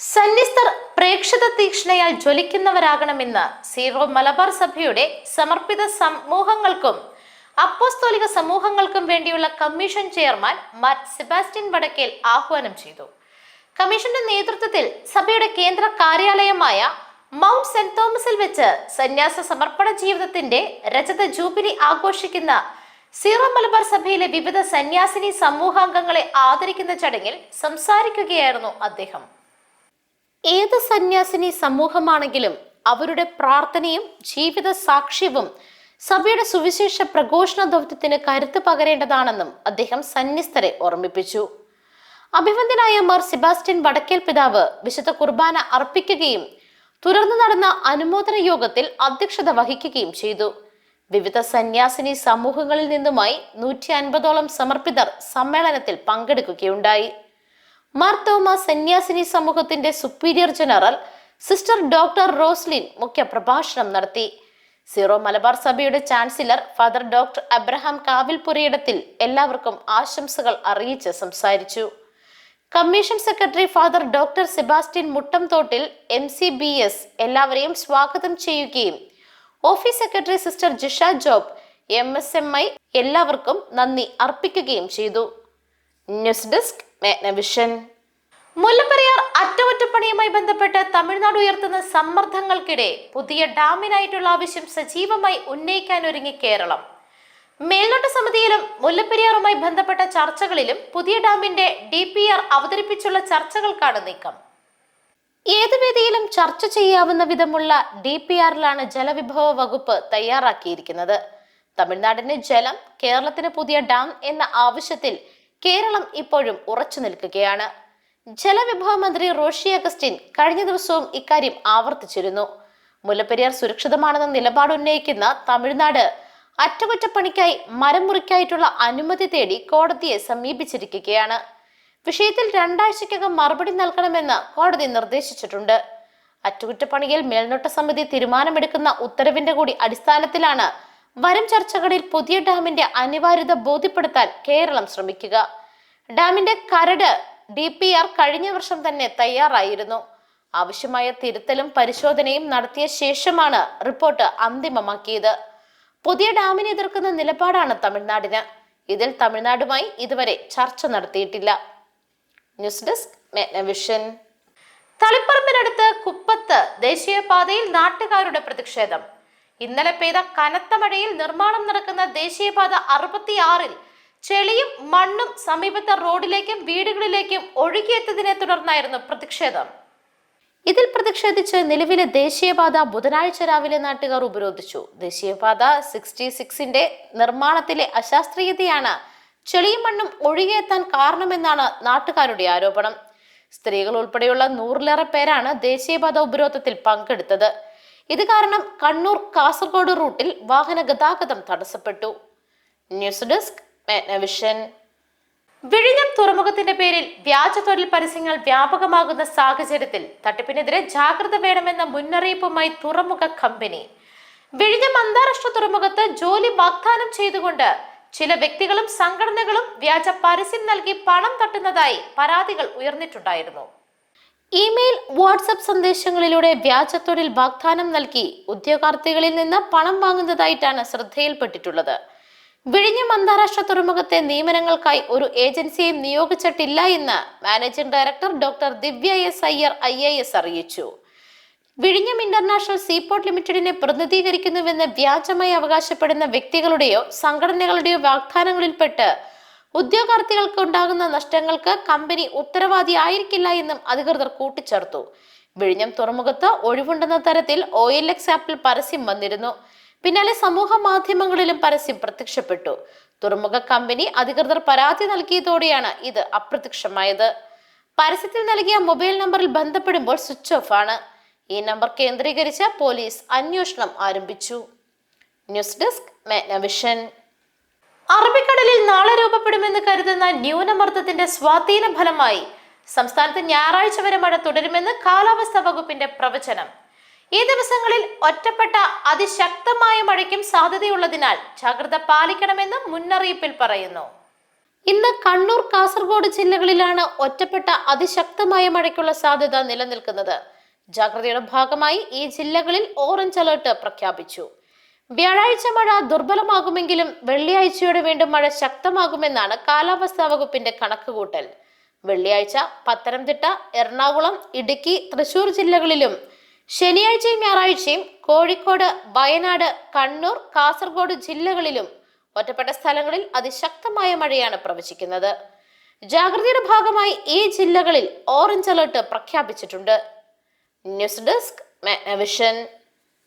സന്യസ്തർ പ്രേക്ഷിത തീക്ഷ്ണയാൽ ജ്വലിക്കുന്നവരാകണമെന്ന് സീറോ മലബാർ സഭയുടെ സമർപ്പിത സമൂഹങ്ങൾക്കും അപ്പോസ്തോലിക സമൂഹങ്ങൾക്കും വേണ്ടിയുള്ള കമ്മീഷൻ ചെയർമാൻ മാർ സെബാസ്റ്റ്യൻ വടക്കേൽ ആഹ്വാനം ചെയ്തു. കമ്മീഷന്റെ നേതൃത്വത്തിൽ സഭയുടെ കേന്ദ്ര കാര്യാലയമായ മൗണ്ട് സെന്റ് തോമസിൽ വെച്ച് സന്യാസ സമർപ്പണ ജീവിതത്തിന്റെ രജത ജൂബിലി ആഘോഷിക്കുന്ന സീറോ മലബാർ സഭയിലെ വിവിധ സന്യാസിനി സമൂഹാംഗങ്ങളെ ആദരിക്കുന്ന ചടങ്ങിൽ സംസാരിക്കുകയായിരുന്നു അദ്ദേഹം. ഏത് സന്യാസിനി സമൂഹമാണെങ്കിലും അവരുടെ പ്രാർത്ഥനയും ജീവിത സാക്ഷ്യവും സഭയുടെ സുവിശേഷ പ്രഘോഷണ ദൗത്യത്തിന് കരുത്ത് പകരേണ്ടതാണെന്നും അദ്ദേഹം സന്യസ്തരെ ഓർമ്മിപ്പിച്ചു. അഭിവന്ദ്യനായ മാർ സെബാസ്റ്റ്യൻ വടക്കേൽ പിതാവ് വിശുദ്ധ കുർബാന അർപ്പിക്കുകയും തുടർന്ന് നടന്ന അനുമോദന യോഗത്തിൽ അധ്യക്ഷത വഹിക്കുകയും ചെയ്തു. വിവിധ സന്യാസിനി സമൂഹങ്ങളിൽ നിന്നുമായി നൂറ്റി അൻപതോളം സമർപ്പിതർ സമ്മേളനത്തിൽ പങ്കെടുക്കുകയുണ്ടായി. മാർ തോമ സന്യാസിനി സമൂഹത്തിന്റെ superior general sister doctor Roslin മുഖ്യ പ്രഭാഷണം നടത്തി. സീറോ മലബാർ സഭയുടെ chancellor father doctor Abraham Kavilpurayidathil എല്ലാവർക്കും ആശംസകൾ അറിയിച്ച് സംസാരിച്ചു. Commission secretary father doctor Sebastian Muttamthottil M C B S എല്ലാവരെയും സ്വാഗതം ചെയ്യുകയും office secretary sister Jisha Job M S M I എല്ലാവർക്കും നന്ദി അർപ്പിക്കുകയും ചെയ്തു. ന്യൂസ് ഡെസ്ക് മേഘ്നവിഷൻ മുല്ലപ്പെരിയാർ അറ്റകുറ്റപ്പണിയുമായി ബന്ധപ്പെട്ട് തമിഴ്നാട് ഉയർത്തുന്ന സമ്മർദ്ദങ്ങൾക്കിടെ പുതിയ ഡാമിനായിട്ടുള്ള ആവശ്യം സജീവമായി ഉന്നയിക്കാൻ ഒരുങ്ങി കേരളം. മേൽനോട്ട സമിതിയിലും മുല്ലപ്പെരിയാറുമായി ബന്ധപ്പെട്ട ചർച്ചകളിലും പുതിയ ഡാമിന്റെ ഡി പി ആർ അവതരിപ്പിച്ചുള്ള ചർച്ചകൾക്കാണ് നീക്കം. ഏത് വേദിയിലും ചർച്ച ചെയ്യാവുന്ന വിധമുള്ള ഡി പി ആറിലാണ് ജലവിഭവ വകുപ്പ് തയ്യാറാക്കിയിരിക്കുന്നത്. തമിഴ്നാടിന് ജലം കേരളത്തിന് പുതിയ ഡാം എന്ന ആവശ്യത്തിൽ കേരളം ഇപ്പോഴും ഉറച്ചു നിൽക്കുകയാണ്. ജലവിഭവ മന്ത്രി റോഷി അഗസ്റ്റിൻ കഴിഞ്ഞ ദിവസവും ഇക്കാര്യം ആവർത്തിച്ചിരുന്നു. മുല്ലപ്പെരിയാർ സുരക്ഷിതമാണെന്ന നിലപാട് ഉന്നയിക്കുന്ന തമിഴ്നാട് അറ്റകുറ്റപ്പണിക്കായി മരം മുറിക്കായിട്ടുള്ള അനുമതി തേടി കോടതിയെ സമീപിച്ചിരിക്കുകയാണ്. വിഷയത്തിൽ രണ്ടാഴ്ചക്കകം മറുപടി നൽകണമെന്ന് കോടതി നിർദ്ദേശിച്ചിട്ടുണ്ട്. അറ്റകുറ്റപ്പണിയിൽ മേൽനോട്ട സമിതി തീരുമാനമെടുക്കുന്ന ഉത്തരവിന്റെ കൂടി അടിസ്ഥാനത്തിലാണ് വരും ചർച്ചകളിൽ പുതിയ ഡാമിന്റെ അനിവാര്യത ബോധ്യപ്പെടുത്താൻ കേരളം ശ്രമിക്കുക. ഡാമിന്റെ കരട് ഡി പി ആർ കഴിഞ്ഞ വർഷം തന്നെ തയ്യാറായിരുന്നു. ആവശ്യമായ തിരുത്തലും പരിശോധനയും നടത്തിയ ശേഷമാണ് റിപ്പോർട്ട് അന്തിമമാക്കിയത്. പുതിയ ഡാമിനെ എതിർക്കുന്ന നിലപാടാണ് തമിഴ്നാടിന്. ഇതിൽ തമിഴ്നാടുമായി ഇതുവരെ ചർച്ച നടത്തിയിട്ടില്ല. ന്യൂസ് ഡെസ്ക് മെഗ്നവിഷൻ തളിപ്പറമ്പിനടുത്ത് കുപ്പത്ത് ദേശീയപാതയിൽ നാട്ടുകാരുടെ പ്രതിഷേധം. ഇന്നലെ പെയ്ത കനത്ത മഴയിൽ നിർമ്മാണം നടക്കുന്ന ദേശീയപാത അറുപത്തിയാറിൽ ചെളിയും മണ്ണും സമീപത്തെ റോഡിലേക്കും വീടുകളിലേക്കും ഒഴുകിയെത്തതിനെ തുടർന്നായിരുന്നു പ്രതിഷേധം. ഇതിൽ പ്രതിഷേധിച്ച് നിലവിലെ ദേശീയപാത ബുധനാഴ്ച രാവിലെ നാട്ടുകാർ ഉപരോധിച്ചു. ദേശീയപാത സിക്സ്റ്റി സിക്സിന്റെ നിർമ്മാണത്തിലെ അശാസ്ത്രീയതയാണ് ചെളിയും മണ്ണും ഒഴുകിയെത്താൻ കാരണമെന്നാണ് നാട്ടുകാരുടെ ആരോപണം. സ്ത്രീകൾ ഉൾപ്പെടെയുള്ള നൂറിലേറെ പേരാണ് ദേശീയപാത ഉപരോധത്തിൽ പങ്കെടുത്തത്. ഇത് കാരണം കണ്ണൂർ കാസർഗോഡ് റൂട്ടിൽ വാഹന ഗതാഗതം തടസ്സപ്പെട്ടു. ന്യൂസ് ഡെസ്ക് വിഷൻ വിഴിഞ്ഞം തുറമുഖത്തിന്റെ പേരിൽ വ്യാജ തൊഴിൽ പരസ്യങ്ങൾ വ്യാപകമാകുന്ന സാഹചര്യത്തിൽ തട്ടിപ്പിനെതിരെ ജാഗ്രത വേണമെന്ന മുന്നറിയിപ്പുമായി തുറമുഖ കമ്പനി. വിഴിഞ്ഞം അന്താരാഷ്ട്ര തുറമുഖത്ത് ജോലി വാഗ്ദാനം ചെയ്തുകൊണ്ട് ചില വ്യക്തികളും സംഘടനകളും വ്യാജ പരസ്യം നൽകി പണം തട്ടുന്നതായി പരാതികൾ ഉയർന്നിട്ടുണ്ടായിരുന്നു. ഇമെയിൽ വാട്സപ്പ് സന്ദേശങ്ങളിലൂടെ വ്യാജ തൊഴിൽ വാഗ്ദാനം നൽകി ഉദ്യോഗാർത്ഥികളിൽ നിന്ന് പണം വാങ്ങുന്നതായിട്ടാണ് ശ്രദ്ധയിൽപ്പെട്ടിട്ടുള്ളത്. വിഴിഞ്ഞം അന്താരാഷ്ട്ര തുറമുഖത്തെ നിയമനങ്ങൾക്കായി ഒരു ഏജൻസിയെയും നിയോഗിച്ചിട്ടില്ല എന്ന് managing director doctor Divya S Iyer I A S അറിയിച്ചു. വിഴിഞ്ഞം ഇന്റർനാഷണൽ സീപോർട്ട് ലിമിറ്റഡിനെ പ്രതിനിധീകരിക്കുന്നുവെന്ന് വ്യാജമായി അവകാശപ്പെടുന്ന വ്യക്തികളുടെയോ സംഘടനകളുടെയോ വാഗ്ദാനങ്ങളിൽപ്പെട്ട് ഉദ്യോഗാർത്ഥികൾക്ക് ഉണ്ടാകുന്ന നഷ്ടങ്ങൾക്ക് കമ്പനി ഉത്തരവാദി ആയിരിക്കില്ല എന്നും അധികൃതർ കൂട്ടിച്ചേർത്തു. വിഴിഞ്ഞം തുറമുഖത്ത് ഒഴിവുണ്ടെന്ന തരത്തിൽ ഒ എൽ എക്സ് ആപ്പിൽ പരസ്യം വന്നിരുന്നു. പിന്നാലെ സമൂഹ മാധ്യമങ്ങളിലും പരസ്യം പ്രത്യക്ഷപ്പെട്ടു. തുറമുഖ കമ്പനി അധികൃതർ പരാതി നൽകിയതോടെയാണ് ഇത് അപ്രത്യക്ഷമായത്. പരസ്യത്തിൽ നൽകിയ മൊബൈൽ നമ്പറിൽ ബന്ധപ്പെടുമ്പോൾ സ്വിച്ച് ഓഫ് ആണ്. ഈ നമ്പർ കേന്ദ്രീകരിച്ച് പോലീസ് അന്വേഷണം ആരംഭിച്ചു. ന്യൂസ് ഡെസ്ക് മേഗ്നവിഷൻ അറബിക്കടലിൽ നാളെ രൂപപ്പെടുമെന്ന് കരുതുന്ന ന്യൂനമർദ്ദത്തിന്റെ സ്വാധീന ഫലമായി സംസ്ഥാനത്ത് ഞായറാഴ്ച വരെ മഴ തുടരുമെന്ന് കാലാവസ്ഥാ വകുപ്പിന്റെ പ്രവചനം. ഈ ദിവസങ്ങളിൽ ഒറ്റപ്പെട്ട അതിശക്തമായ മഴയ്ക്കും സാധ്യതയുള്ളതിനാൽ ജാഗ്രത പാലിക്കണമെന്ന് മുന്നറിയിപ്പിൽ പറയുന്നു. ഇന്ന് കണ്ണൂർ കാസർഗോഡ് ജില്ലകളിലാണ് ഒറ്റപ്പെട്ട അതിശക്തമായ മഴയ്ക്കുള്ള സാധ്യത നിലനിൽക്കുന്നത്. ജാഗ്രതയുടെ ഭാഗമായി ഈ ജില്ലകളിൽ ഓറഞ്ച് അലർട്ട് പ്രഖ്യാപിച്ചു. വ്യാഴാഴ്ച മഴ ദുർബലമാകുമെങ്കിലും വെള്ളിയാഴ്ചയോടെ വീണ്ടും മഴ ശക്തമാകുമെന്നാണ് കാലാവസ്ഥാ വകുപ്പിന്റെ കണക്കുകൂട്ടൽ. വെള്ളിയാഴ്ച പത്തനംതിട്ട എറണാകുളം ഇടുക്കി തൃശൂർ ജില്ലകളിലും ശനിയാഴ്ചയും ഞായറാഴ്ചയും കോഴിക്കോട് വയനാട് കണ്ണൂർ കാസർഗോഡ് ജില്ലകളിലും ഒറ്റപ്പെട്ട സ്ഥലങ്ങളിൽ അതിശക്തമായ മഴയാണ് പ്രവചിക്കുന്നത്. ജാഗ്രതയുടെ ഭാഗമായി ഈ ജില്ലകളിൽ ഓറഞ്ച് അലർട്ട് പ്രഖ്യാപിച്ചിട്ടുണ്ട്. News desk vision.